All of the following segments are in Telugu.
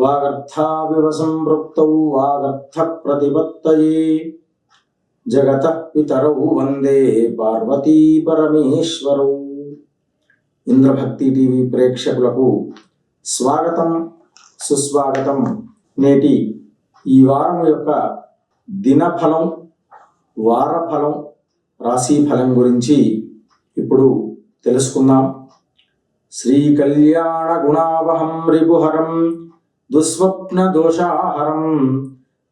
వాగర్థావివ సంపృక్తౌ వాగర్థ ప్రతిపత్తయే జగత పితరౌ వందే పార్వతీ పరమేశ్వరౌ. ఇంద్రభక్తి టీవీ ప్రేక్షకులకు స్వాగతం సుస్వాగతం. నేటి ఈ వారం యొక్క దినఫలం వారఫలం రాశిఫలం గురించి ఇప్పుడు తెలుసుకుందాం. శ్రీ కళ్యాణ గుణావహం రిపుహరం దుస్వప్న దోషాహరం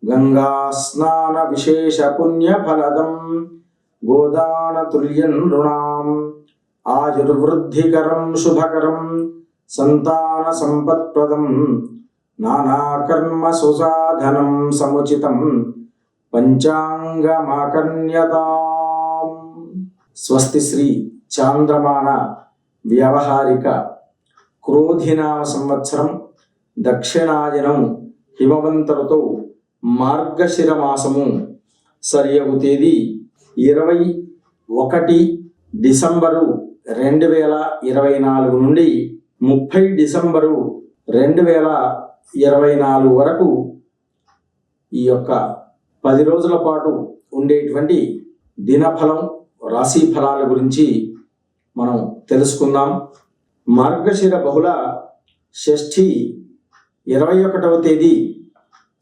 గంగా స్నాన విశేష పుణ్య ఫలదం గోదాన తుల్యం నృణాం ఆయుర్వృద్ధికరం శుభకరం సంతాన సంపత్ప్రదం నానాకర్మ సుసాధనం సముచితం పంచాంగమాకర్ణ్యతాం స్వస్తి శ్రీ చాంద్రమాన వ్యవహారిక క్రోధినామ సంవత్సరం దక్షిణాయనం హిమవంతరతో మార్గశిర మాసము సరియగు తేదీ ఇరవై ఒకటి డిసెంబరు రెండు వేల ఇరవై నాలుగు నుండి ముప్పై డిసెంబరు రెండు వేల ఇరవై నాలుగు వరకు ఈ యొక్క పది రోజుల పాటు ఉండేటువంటి దినఫలం రాశి ఫలాల గురించి మనం తెలుసుకుందాం. మార్గశిర బహుళ షష్ఠి ఇరవై ఒకటవ తేదీ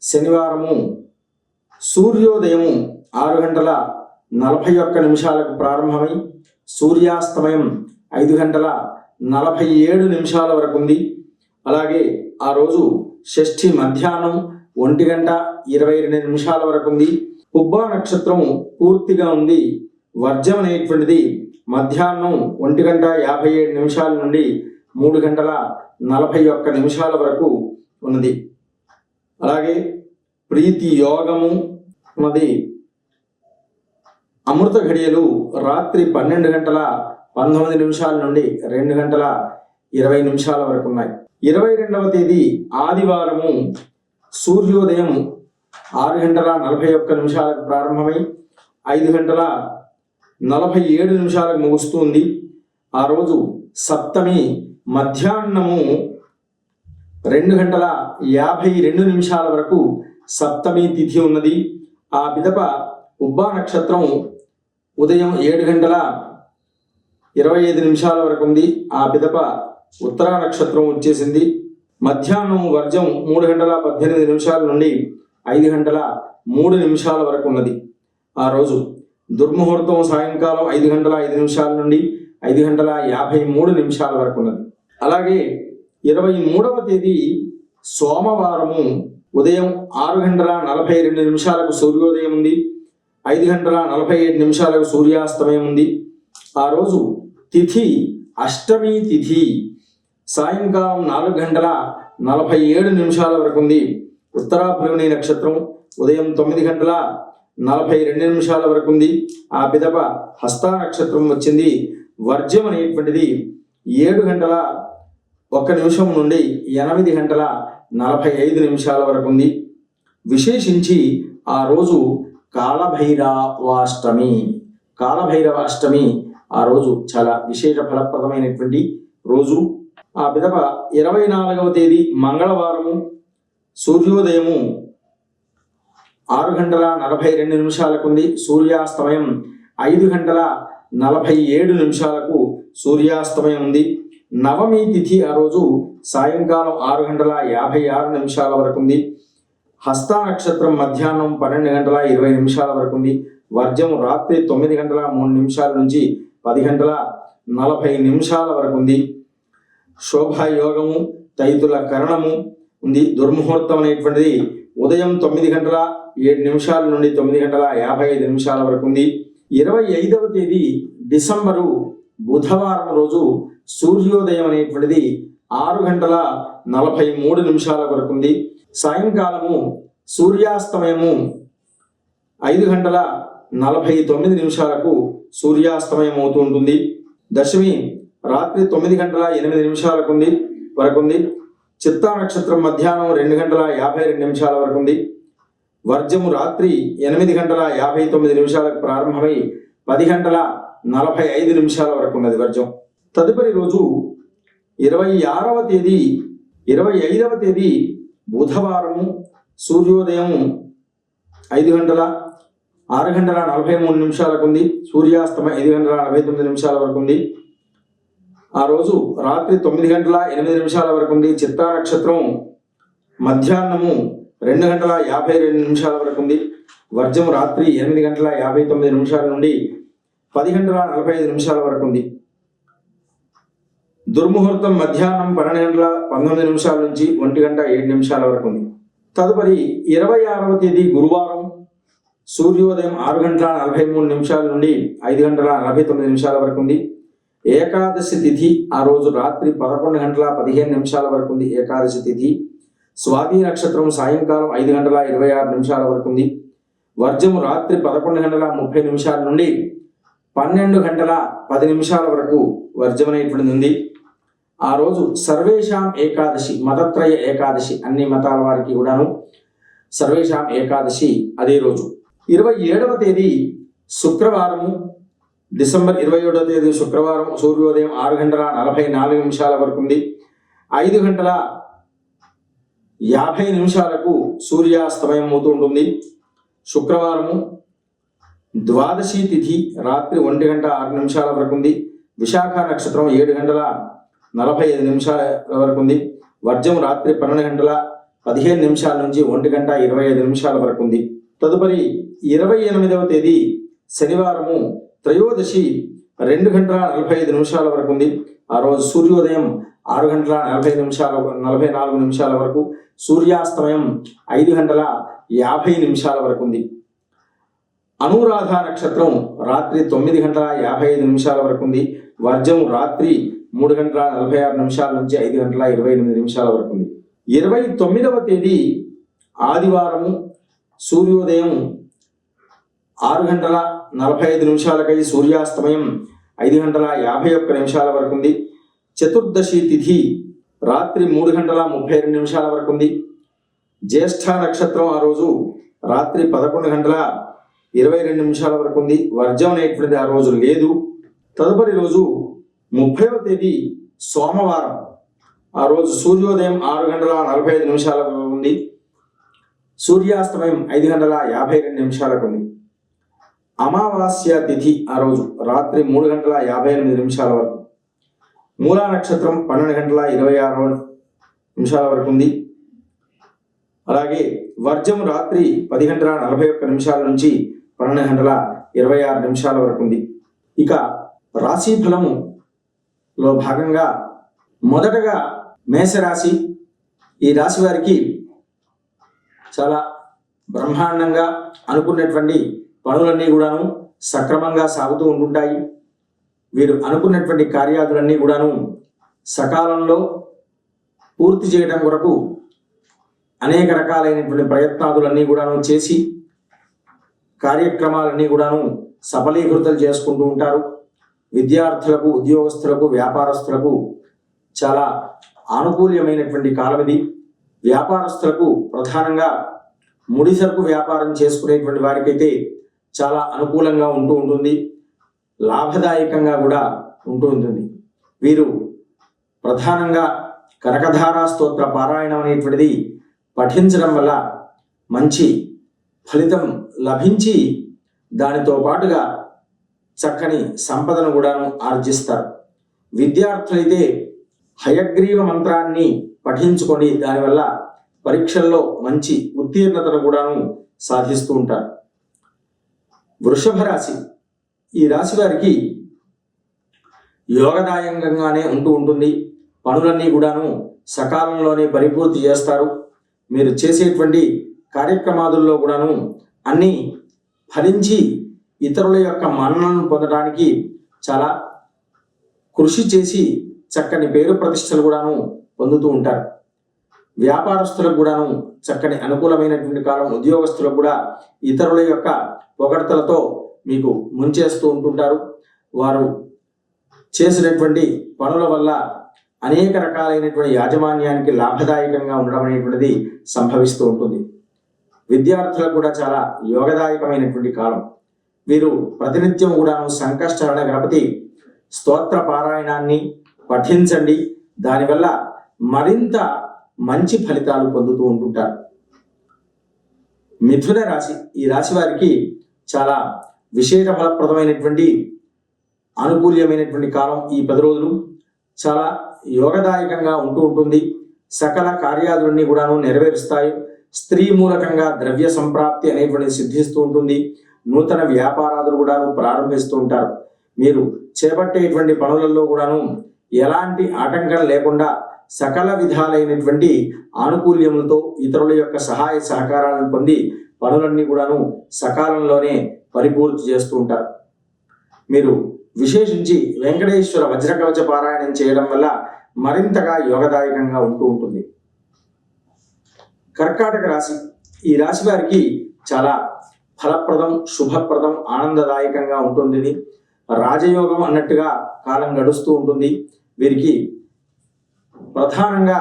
శనివారము సూర్యోదయము ఆరు గంటల నలభై ఒక్క నిమిషాలకు ప్రారంభమై సూర్యాస్తమయం ఐదు గంటల నలభై ఏడు నిమిషాల వరకు ఉంది. అలాగే ఆ రోజు షష్ఠి మధ్యాహ్నం ఒంటి గంట ఇరవై రెండు నిమిషాల వరకు ఉంది. ఉబ్బా నక్షత్రం పూర్తిగా ఉంది. వర్జం అనేటువంటిది మధ్యాహ్నం ఒంటి గంట యాభై ఏడు నిమిషాల నుండి మూడు గంటల నలభై ఒక్క నిమిషాల వరకు ఉన్నది. అలాగే ప్రీతి యోగము ఉన్నది. అమృత ఘడియలు రాత్రి పన్నెండు గంటల పంతొమ్మిది నిమిషాల నుండి రెండు గంటల ఇరవై నిమిషాల వరకు ఉన్నాయి. ఇరవై రెండవ తేదీ ఆదివారము. సూర్యోదయం ఆరు గంటల నలభై ఒక్క నిమిషాలకు ప్రారంభమై ఐదు గంటల నలభై ఏడు నిమిషాలకు ముగుస్తుంది. ఆ రోజు సప్తమి మధ్యాహ్నము రెండు గంటల యాభై రెండు నిమిషాల వరకు సప్తమి తిథి ఉన్నది. ఆ పిదప ఉబ్బా నక్షత్రం ఉదయం ఏడు గంటల ఇరవై ఐదు నిమిషాల వరకు ఉంది. ఆ పిదప ఉత్తరా నక్షత్రం వచ్చేసింది. మధ్యాహ్నం వర్జం మూడు గంటల పద్దెనిమిది నిమిషాల నుండి ఐదు గంటల మూడు నిమిషాల వరకు ఉన్నది. ఆ రోజు దుర్ముహూర్తం సాయంకాలం ఐదు గంటల ఐదు నిమిషాల నుండి ఐదు గంటల యాభై మూడు నిమిషాల వరకు ఉన్నది. అలాగే ఇరవై మూడవ తేదీ సోమవారము ఉదయం ఆరు గంటల నలభై రెండు నిమిషాలకు సూర్యోదయం ఉంది. ఐదు గంటల నలభై ఏడు నిమిషాలకు సూర్యాస్తమయం ఉంది. ఆ రోజు తిథి అష్టమి తిథి సాయంకాలం నాలుగు గంటల నలభై ఏడు నిమిషాల వరకు ఉంది. ఉత్తరాభ్రమణి నక్షత్రం ఉదయం తొమ్మిది గంటల నలభై రెండు నిమిషాల వరకు ఉంది. ఆ పిదప హస్త నక్షత్రం వచ్చింది. వర్జ్యం అనేటువంటిది ఏడు గంటల ఒక్క నిమిషం నుండి ఎనిమిది గంటల నలభై ఐదు నిమిషాల వరకు ఉంది. విశేషించి ఆ రోజు కాలభైరవాష్టమి. కాలభైరవాష్టమి ఆ రోజు చాలా విశేష ఫలప్రదమైనటువంటి రోజు. ఆ విధవ ఇరవై నాలుగవ తేదీ మంగళవారము సూర్యోదయము ఆరు గంటల నలభై రెండు నిమిషాలకు ఉంది సూర్యాస్తమయం ఐదు గంటల నలభై ఏడు నిమిషాలకు సూర్యాస్తమయం ఉంది నవమి తిథి ఆ రోజు సాయంకాలం ఆరు గంటల యాభై ఆరు నిమిషాల వరకు ఉంది. హస్త నక్షత్రం మధ్యాహ్నం పన్నెండు గంటల ఇరవై నిమిషాల వరకు ఉంది. వర్జం రాత్రి తొమ్మిది గంటల మూడు నిమిషాల నుంచి పది గంటల నలభై నిమిషాల వరకు ఉంది. శోభాయోగము తైతుల కరణము ఉంది. దుర్ముహూర్తం అనేటువంటిది ఉదయం తొమ్మిది గంటల ఏడు నిమిషాల నుండి తొమ్మిది గంటల యాభై ఐదు నిమిషాల వరకు ఉంది. ఇరవై ఐదవ తేదీ డిసెంబరు బుధవారం రోజు సూర్యోదయం అనేటువంటిది ఆరు గంటల నలభై మూడు నిమిషాల వరకు ఉంది సాయంకాలము సూర్యాస్తమయము ఐదు గంటల నలభై తొమ్మిది నిమిషాలకు సూర్యాస్తమయం అవుతూ ఉంటుంది. దశమి రాత్రి తొమ్మిది గంటల ఎనిమిది నిమిషాలకు ఉంది వరకు ఉంది చిత్తా నక్షత్రం మధ్యాహ్నం రెండు గంటల యాభై రెండు నిమిషాల వరకు ఉంది వర్జము రాత్రి ఎనిమిది గంటల యాభై తొమ్మిది నిమిషాలకు ప్రారంభమై పది గంటల నలభై ఐదు నిమిషాల వరకు ఉన్నది వర్జం. తదుపరి రోజు ఇరవై ఆరవ తేదీ ఇరవై ఐదవ తేదీ బుధవారము సూర్యోదయం ఐదు గంటల ఆరు గంటల నలభై మూడు నిమిషాలకు ఉంది సూర్యాస్తమయం ఐదు గంటల నలభై తొమ్మిది నిమిషాల వరకు ఉంది ఆ రోజు రాత్రి తొమ్మిది గంటల ఎనిమిది నిమిషాల వరకు ఉంది చిత్తా నక్షత్రం మధ్యాహ్నము రెండు గంటల యాభై రెండు నిమిషాల వరకు ఉంది వర్జం రాత్రి ఎనిమిది గంటల యాభై తొమ్మిది నిమిషాల నుండి పది గంటల నలభై ఐదు నిమిషాల వరకు ఉంది దుర్ముహూర్తం మధ్యాహ్నం పన్నెండు గంటల పంతొమ్మిది నిమిషాల నుంచి ఒంటి గంట ఏడు నిమిషాల వరకు ఉంది. తదుపరి ఇరవై ఆరవ తేదీ గురువారం సూర్యోదయం ఆరు గంటల నలభై మూడు నిమిషాల నుండి ఐదు గంటల నలభై తొమ్మిది నిమిషాల వరకు ఉంది. ఏకాదశి తిథి ఆ రోజు రాత్రి పదకొండు గంటల పదిహేను నిమిషాల వరకు ఉంది ఏకాదశి తిథి. స్వాతి నక్షత్రం సాయంకాలం ఐదు గంటల ఇరవై ఆరు నిమిషాల వరకు ఉంది. వర్జము రాత్రి పదకొండు గంటల ముప్పై నిమిషాల నుండి పన్నెండు గంటల పది నిమిషాల వరకు వర్జమనేటువంటిది ఉంది. ఆ రోజు సర్వేషాం ఏకాదశి మతత్రయ ఏకాదశి అన్ని మతాల వారికి కూడాను సర్వేషాం ఏకాదశి అదే రోజు. ఇరవై ఏడవ తేదీ శుక్రవారము డిసెంబర్ ఇరవై ఏడవ తేదీ శుక్రవారం సూర్యోదయం ఆరు గంటల నలభై నాలుగు నిమిషాల వరకు ఉంది. ఐదు గంటల యాభై నిమిషాలకు సూర్యాస్తమయం అవుతూ ఉంటుంది. శుక్రవారము ద్వాదశి తిథి రాత్రి ఒంటి గంట ఆరు నిమిషాల వరకు ఉంది. విశాఖ నక్షత్రం ఏడు గంటల నలభై ఐదు నిమిషాల వరకు ఉంది. వర్జం రాత్రి పన్నెండు గంటల పదిహేను నిమిషాల నుంచి ఒంటి గంట ఇరవై ఐదు నిమిషాల వరకు ఉంది. తదుపరి ఇరవై ఎనిమిదవ తేదీ శనివారము త్రయోదశి రెండు గంటల నలభై ఐదు నిమిషాల వరకు ఉంది. ఆ రోజు సూర్యోదయం ఆరు గంటల నలభై నిమిషాల నలభై నాలుగు నిమిషాల వరకు సూర్యాస్తమయం ఐదు గంటల యాభై నిమిషాల వరకు ఉంది. అనురాధ నక్షత్రం రాత్రి తొమ్మిది గంటల యాభై ఐదు నిమిషాల వరకు ఉంది. వర్జం రాత్రి మూడు గంటల నలభై ఆరు నిమిషాల నుంచి ఐదు గంటల ఇరవై ఎనిమిది నిమిషాల వరకు ఉంది. ఇరవై తొమ్మిదవ తేదీ ఆదివారము సూర్యోదయం ఆరు గంటల నలభై ఐదు నిమిషాలకై సూర్యాస్తమయం ఐదు గంటల యాభై ఒక్క నిమిషాల వరకు ఉంది. చతుర్దశి తిథి రాత్రి మూడు గంటల ముప్పై రెండు నిమిషాల వరకు ఉంది. జ్యేష్ఠ నక్షత్రం ఆ రోజు రాత్రి పదకొండు గంటల ఇరవై రెండు నిమిషాల వరకు ఉంది. వర్జం అనేటువంటిది ఆ రోజు లేదు. తదుపరి రోజు ముప్పైవ తేదీ సోమవారం. ఆ రోజు సూర్యోదయం ఆరు గంటల నలభై ఐదు నిమిషాల వరకు ఉంది. సూర్యాస్తమయం ఐదు గంటల యాభై రెండు నిమిషాలకు ఉంది. అమావాస్య తిథి ఆ రోజు రాత్రి మూడు గంటల యాభై ఎనిమిది నిమిషాల వరకు. మూలా నక్షత్రం పన్నెండు గంటల ఇరవై ఆరు నిమిషాల వరకు ఉంది. అలాగే వర్జం రాత్రి పది గంటల నలభై ఒక్క నిమిషాల నుంచి పన్నెండు గంటల ఇరవై ఆరు నిమిషాల వరకు ఉంది. ఇక రాశి లో భాగంగా మొదటగా మేషరాశి ఈ రాశి వారికి చాలా బ్రహ్మాండంగా అనుకున్నటువంటి పనులన్నీ కూడాను సక్రమంగా సాగుతూ ఉంటుంటాయి. వీరు అనుకున్నటువంటి కార్యాదులన్నీ కూడాను సకాలంలో పూర్తి చేయడం కొరకు అనేక రకాలైనటువంటి ప్రయత్నాదులన్నీ కూడాను చేసి కార్యక్రమాలన్నీ కూడాను సఫలీకృతం చేసుకుంటూ ఉంటారు. విద్యార్థులకు ఉద్యోగస్తులకు వ్యాపారస్తులకు చాలా ఆనుకూల్యమైనటువంటి కాలం ఇది వ్యాపారస్తులకు ప్రధానంగా ముడిసరుకు వ్యాపారం చేసుకునేటువంటి వారికైతే చాలా అనుకూలంగా ఉంటూ ఉంటుంది. లాభదాయకంగా కూడా ఉంటూ ఉంటుంది. వీరు ప్రధానంగా కనకధారా స్తోత్ర పారాయణం అనేటువంటిది పఠించడం వల్ల మంచి ఫలితం లభించి దానితో పాటుగా చక్కని సంపదను కూడాను ఆర్జిస్తారు. విద్యార్థులైతే హయగ్రీవ మంత్రాన్ని పఠించుకొని దానివల్ల పరీక్షల్లో మంచి ఉత్తీర్ణతను కూడాను సాధిస్తూ ఉంటారు. వృషభ రాశి. ఈ రాశి వారికి యోగదాయకంగానే ఉంటూ ఉంటుంది. పనులన్నీ కూడాను సకాలంలోనే పరిపూర్తి చేస్తారు. మీరు చేసేటువంటి కార్యక్రమాదుల్లో కూడాను అన్నీ ఫలించి ఇతరుల యొక్క మన్ననను పొందడానికి చాలా కృషి చేసి చక్కని పేరు ప్రతిష్టలు కూడాను పొందుతూ ఉంటారు. వ్యాపారస్తులకు కూడాను చక్కని అనుకూలమైనటువంటి కాలం ఉద్యోగస్తులకు కూడా ఇతరుల యొక్క పొగడతలతో మీకు ముంచేస్తూ ఉంటుంటారు. వారు చేసినటువంటి పనుల వల్ల అనేక రకాలైనటువంటి యాజమాన్యానికి లాభదాయకంగా ఉండడం అనేటువంటిది సంభవిస్తూ ఉంటుంది. విద్యార్థులకు కూడా చాలా యోగదాయకమైనటువంటి కాలం. వీరు ప్రతినిత్యం కూడాను సంకష్టాల గణపతి స్తోత్ర పారాయణాన్ని పఠించండి. దానివల్ల మరింత మంచి ఫలితాలు పొందుతూ ఉంటుంటారు. మిథున రాశి ఈ రాశి వారికి చాలా విశేష ఫలప్రదమైనటువంటి అనుకూల్యమైనటువంటి కాలం ఈ పది రోజులు. చాలా యోగదాయకంగా ఉంటూ ఉంటుంది. సకల కార్యాదులన్నీ కూడాను నెరవేరుస్తాయి. స్త్రీ మూలకంగా ద్రవ్య సంప్రాప్తి అనేటువంటిది సిద్ధిస్తూ ఉంటుంది. నూతన వ్యాపారాలు కూడాను ప్రారంభిస్తూ ఉంటారు. మీరు చేపట్టేటువంటి పనులలో కూడాను ఎలాంటి ఆటంకం లేకుండా సకల విధాలైనటువంటి ఆనుకూల్యములతో ఇతరుల యొక్క సహాయ సహకారాలను పొంది పనులన్నీ కూడాను సకాలంలోనే పరిపూర్తి చేస్తూ ఉంటారు. మీరు విశేషించి వెంకటేశ్వర వజ్రకవచ పారాయణం చేయడం వల్ల మరింతగా యోగదాయకంగా ఉంటూ ఉంటుంది. కర్కాటక రాశి ఈ రాశి వారికి చాలా ఫలప్రదం శుభప్రదం ఆనందదాయకంగా ఉంటుంది ఇది. రాజయోగం అన్నట్టుగా కాలం గడుస్తూ ఉంటుంది. వీరికి ప్రధానంగా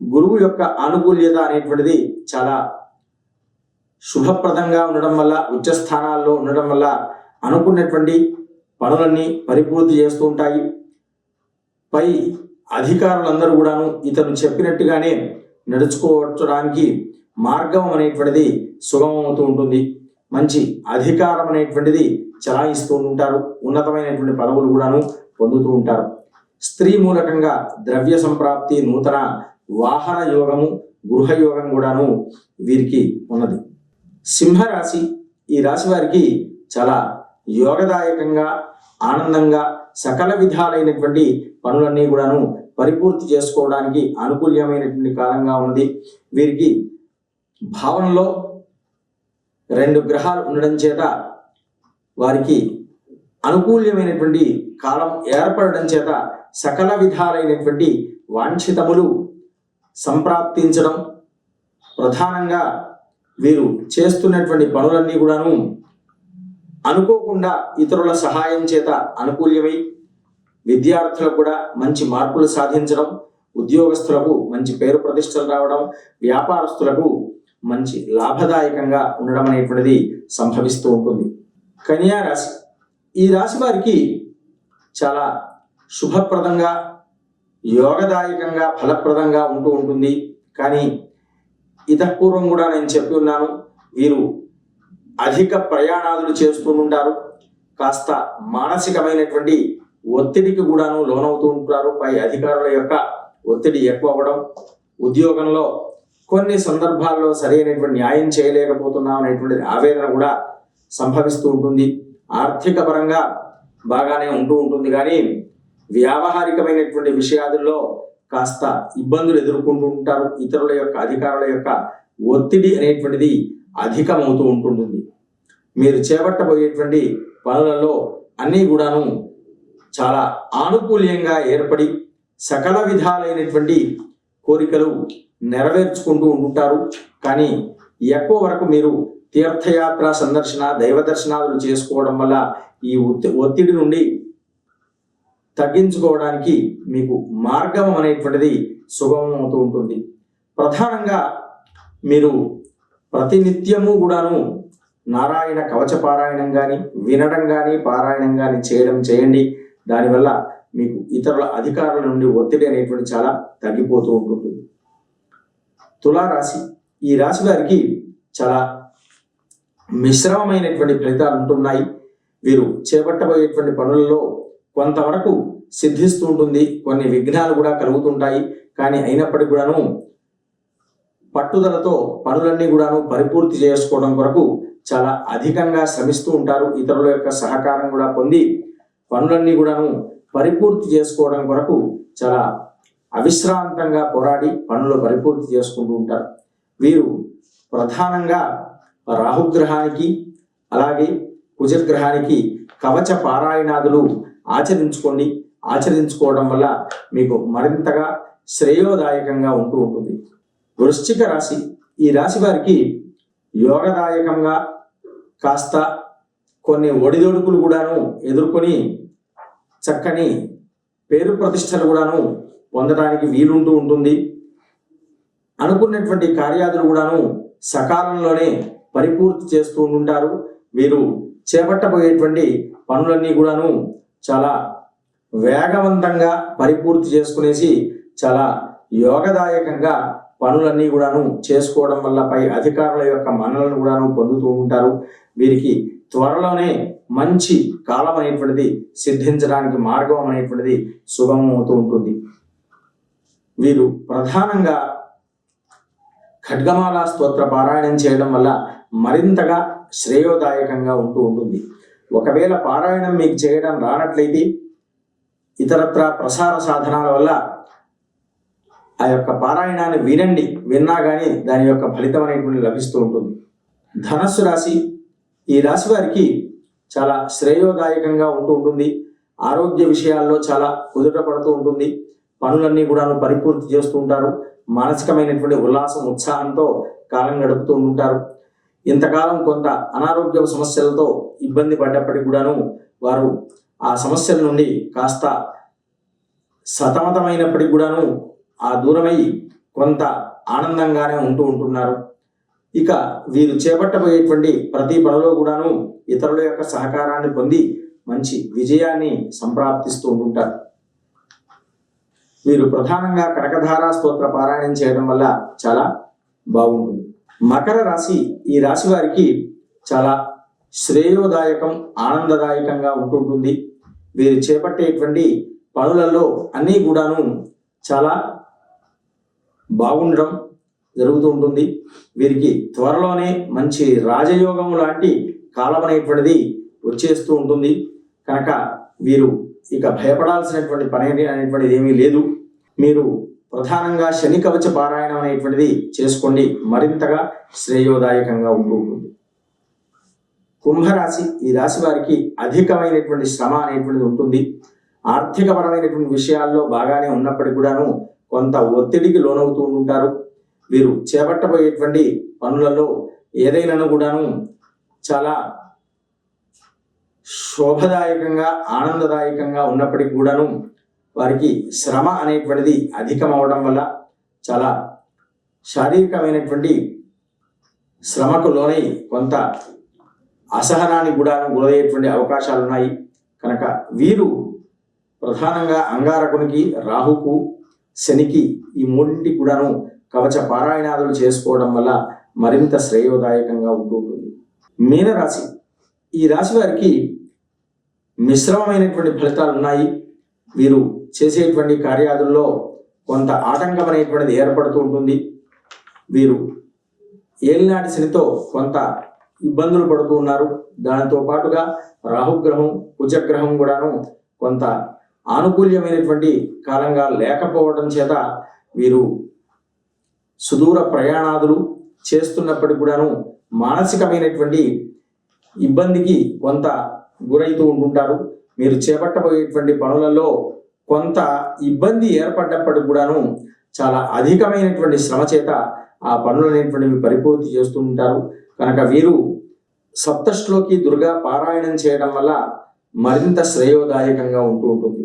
గురువు యొక్క ఆనుకూల్యత అనేటువంటిది చాలా శుభప్రదంగా ఉండడం వల్ల ఉచ్చస్థానాల్లో ఉండడం వల్ల అనుకున్నటువంటి పనులన్నీ పరిపూర్తి చేస్తూ ఉంటాయి. పై అధికారులందరూ కూడాను ఇతను చెప్పినట్టుగానే నడుచుకోవడానికి మార్గం అనేటువంటిది సుగమమవుతూ ఉంటుంది. మంచి అధికారం అనేటువంటిది చలాయిస్తూ ఉంటారు ఉన్నతమైనటువంటి పదవులు కూడాను పొందుతూ ఉంటారు. స్త్రీ మూలకంగా ద్రవ్య సంప్రాప్తి నూతన వాహన యోగము గృహయోగం కూడాను వీరికి ఉన్నది. సింహరాశి ఈ రాశి వారికి చాలా యోగదాయకంగా ఆనందంగా సకల విధాలైనటువంటి పనులన్నీ కూడాను పరిపూర్తి చేసుకోవడానికి అనుకూల్యమైనటువంటి కాలంగా ఉంది వీరికి భావనలో రెండు గ్రహాలు ఉండడం చేత వారికి అనుకూల్యమైనటువంటి కాలం ఏర్పడడం చేత సకల విధాలైనటువంటి వాంఛితములు సంప్రాప్తించడం ప్రధానంగా వీరు చేస్తున్నటువంటి పనులన్నీ కూడాను అనుకోకుండా ఇతరుల సహాయం చేత అనుకూల్యమై విద్యార్థులకు కూడా మంచి మార్పులు సాధించడం ఉద్యోగస్తులకు మంచి పేరు ప్రతిష్టలు రావడం వ్యాపారస్తులకు మంచి లాభదాయకంగా ఉండడం అనేటువంటిది సంభవిస్తూ ఉంటుంది. కన్యా రాశి. ఈ రాశి వారికి చాలా శుభప్రదంగా యోగదాయకంగా ఫలప్రదంగా ఉంటూ ఉంటుంది. కానీ ఇతపూర్వం కూడా నేను చెప్పి ఉన్నాను వీరు అధిక ప్రయాణాదులు చేస్తూ ఉంటారు. కాస్త మానసికమైనటువంటి ఒత్తిడికి కూడాను లోనవుతూ ఉంటారు. పై అధికారుల యొక్క ఒత్తిడి ఎక్కువ అవ్వడం ఉద్యోగంలో కొన్ని సందర్భాల్లో సరైనటువంటి న్యాయం చేయలేకపోతున్నాం అనేటువంటి ఆవేదన కూడా సంభవిస్తూ ఉంటుంది. ఆర్థిక పరంగా బాగానే ఉంటూ ఉంటుంది. కానీ వ్యావహారికమైనటువంటి విషయాదుల్లో కాస్త ఇబ్బందులు ఎదుర్కొంటూ ఉంటారు. ఇతరుల యొక్క అధికారుల యొక్క ఒత్తిడి అనేటువంటిది అధికమవుతూ ఉంటుంటుంది. మీరు చేపట్టబోయేటువంటి పనులలో అన్నీ కూడాను చాలా ఆనుకూల్యంగా ఏర్పడి సకల విధాలైనటువంటి కోరికలు నెరవేర్చుకుంటూ ఉంటుంటారు కానీ ఎక్కువ వరకు మీరు తీర్థయాత్ర సందర్శన దైవ దర్శనాలు చేసుకోవడం వల్ల ఈ ఒత్తి- ఒత్తిడి నుండి తగ్గించుకోవడానికి మీకు మార్గం అనేటువంటిది సుగమం అవుతూ ఉంటుంది. ప్రధానంగా మీరు ప్రతినిత్యము కూడాను నారాయణ కవచ పారాయణం కానీ వినడం కానీ పారాయణం కానీ చేయడం చేయండి. దానివల్ల మీకు ఇతరుల అధికారుల నుండి ఒత్తిడి అనేటువంటి చాలా తగ్గిపోతూ ఉంటుంది. తులారాశి ఈ రాశి వారికి చాలా మిశ్రమమైనటువంటి ఫలితాలు ఉంటున్నాయి. వీరు చేపట్టబోయేటువంటి పనులలో కొంతవరకు సిద్ధిస్తూ ఉంటుంది. కొన్ని విఘ్నాలు కూడా కలుగుతుంటాయి. కానీ అయినప్పటికీ కూడాను పట్టుదలతో పనులన్నీ కూడాను పరిపూర్తి చేసుకోవడం కొరకు చాలా అధికంగా శ్రమిస్తూ ఉంటారు. ఇతరుల యొక్క సహకారం కూడా పొంది పనులన్నీ కూడాను పరిపూర్తి చేసుకోవడం కొరకు చాలా అవిశ్రాంతంగా పోరాడి పనులు పరిపూర్తి చేసుకుంటూ ఉంటారు. వీరు ప్రధానంగా రాహుగ్రహానికి అలాగే కుజగ్రహానికి కవచ పారాయణాదులు ఆచరించుకోండి. ఆచరించుకోవడం వల్ల మీకు మరింతగా శ్రేయోదాయకంగా ఉంటూ ఉంటుంది. వృశ్చిక రాశి ఈ రాశి వారికి యోగదాయకంగా కాస్త కొన్ని ఒడిదొడుకులు కూడాను ఎదుర్కొని చక్కని పేరు ప్రతిష్టలు కూడాను పొందడానికి వీలుంటూ ఉంటుంది. అనుకున్నటువంటి కార్యాదులు కూడాను సకాలంలోనే పరిపూర్తి చేస్తూ ఉంటారు. వీరు చేపట్టబోయేటువంటి పనులన్నీ కూడాను చాలా వేగవంతంగా పరిపూర్తి చేసుకునేసి చాలా యోగదాయకంగా పనులన్నీ కూడాను చేసుకోవడం వల్ల పై అధికారుల యొక్క మన్నలను కూడాను పొందుతూ ఉంటారు. వీరికి త్వరలోనే మంచి కాలం అనేటువంటిది సిద్ధించడానికి మార్గం అనేటువంటిది సుగమం అవుతూ ఉంటుంది. వీరు ప్రధానంగా ఖడ్గమాల స్తోత్ర పారాయణం చేయడం వల్ల మరింతగా శ్రేయోదాయకంగా ఉంటూ ఉంటుంది. ఒకవేళ పారాయణం మీకు చేయడం రానట్లయితే ఇతరత్ర ప్రసార సాధనాల వల్ల ఆ యొక్క పారాయణాన్ని వినండి విన్నా కానీ దాని యొక్క ఫలితం అనేటువంటి లభిస్తూ ఉంటుంది. ధనస్సు రాశి ఈ రాశి వారికి చాలా శ్రేయోదాయకంగా ఉంటూ ఉంటుంది. ఆరోగ్య విషయాల్లో చాలా కుదుట పడుతూ ఉంటుంది. పనులన్నీ కూడా పరిపూర్తి చేస్తూ ఉంటారు. మానసికమైనటువంటి ఉల్లాసం ఉత్సాహంతో కాలం గడుపుతూ ఉంటారు. ఇంతకాలం కొంత అనారోగ్య సమస్యలతో ఇబ్బంది పడ్డప్పటికి కూడాను వారు ఆ సమస్యల నుండి కాస్త సతమతమైనప్పటికి కూడాను ఆ దూరమై కొంత ఆనందంగానే ఉంటూ ఉంటున్నారు. ఇక వీరు చేపట్టబోయేటువంటి ప్రతి పనిలో కూడాను ఇతరుల యొక్క సహకారాన్ని పొంది మంచి విజయాన్ని సంప్రాప్తిస్తూ ఉంటారు వీరు ప్రధానంగా కనకధారా స్తోత్ర పారాయణం చేయడం వల్ల చాలా బాగుంటుంది. మకర రాశి ఈ రాశి వారికి చాలా శ్రేయోదాయకం ఆనందదాయకంగా ఉంటుంటుంది. వీరు చేపట్టేటువంటి పనులలో అన్నీ కూడాను చాలా బాగుండడం జరుగుతూ ఉంటుంది. వీరికి త్వరలోనే మంచి రాజయోగం లాంటి కాలం అనేటువంటిది వచ్చేస్తూ ఉంటుంది. కనుక వీరు ఇక భయపడాల్సినటువంటి పని అనేటువంటిది ఏమీ లేదు. మీరు ప్రధానంగా శని కవచ పారాయణం అనేటువంటిది చేసుకోండి. మరింతగా శ్రేయోదాయకంగా ఉంటూ ఉంటుంది. కుంభరాశి ఈ రాశి వారికి అధికమైనటువంటి శ్రమ అనేటువంటిది ఉంటుంది. ఆర్థికపరమైనటువంటి విషయాల్లో బాగానే ఉన్నప్పటికీ కూడాను కొంత ఒత్తిడికి లోనవుతూ ఉంటారు వీరు చేపట్టబోయేటువంటి పనులలో ఏదైనా కూడాను చాలా శోభదాయకంగా ఆనందదాయకంగా ఉన్నప్పటికీ కూడాను వారికి శ్రమ అనేటువంటిది అధికం అవడం వల్ల చాలా శారీరకమైనటువంటి శ్రమకు లోనై కొంత అసహనానికి కూడాను గురయ్యేటువంటి అవకాశాలు ఉన్నాయి కనుక వీరు ప్రధానంగా అంగారకునికి రాహుకు శనికి ఈ మూడింటికి కూడాను కవచ పారాయణాదులు చేసుకోవడం వల్ల మరింత శ్రేయోదాయకంగా ఉంటూ ఉంటుంది. మీనరాశి. ఈ రాశి వారికి మిశ్రమమైనటువంటి ఫలితాలు ఉన్నాయి. వీరు చేసేటువంటి కార్యాదుల్లో కొంత ఆటంకం అనేటువంటిది ఏర్పడుతూ ఉంటుంది. వీరు ఏలినాటి శనితో కొంత ఇబ్బందులు పడుతూ ఉన్నారు. దానితో పాటుగా రాహుగ్రహం కుజగ్రహం కూడాను కొంత ఆనుకూల్యమైనటువంటి కాలంగా లేకపోవడం చేత వీరు సుదూర ప్రయాణాదులు చేస్తున్నప్పటికి కూడాను మానసికమైనటువంటి ఇబ్బందికి కొంత గురైతూ ఉంటుంటారు. మీరు చేపట్టబోయేటువంటి పనులలో కొంత ఇబ్బంది ఏర్పడ్డప్పటికి కూడాను చాలా అధికమైనటువంటి శ్రమ చేత ఆ పనులు అనేటువంటివి పరిపూర్తి చేస్తూ ఉంటారు. కనుక వీరు సప్తశ్లోకి దుర్గా పారాయణం చేయడం వల్ల మరింత శ్రేయోదాయకంగా ఉంటూ ఉంటుంది.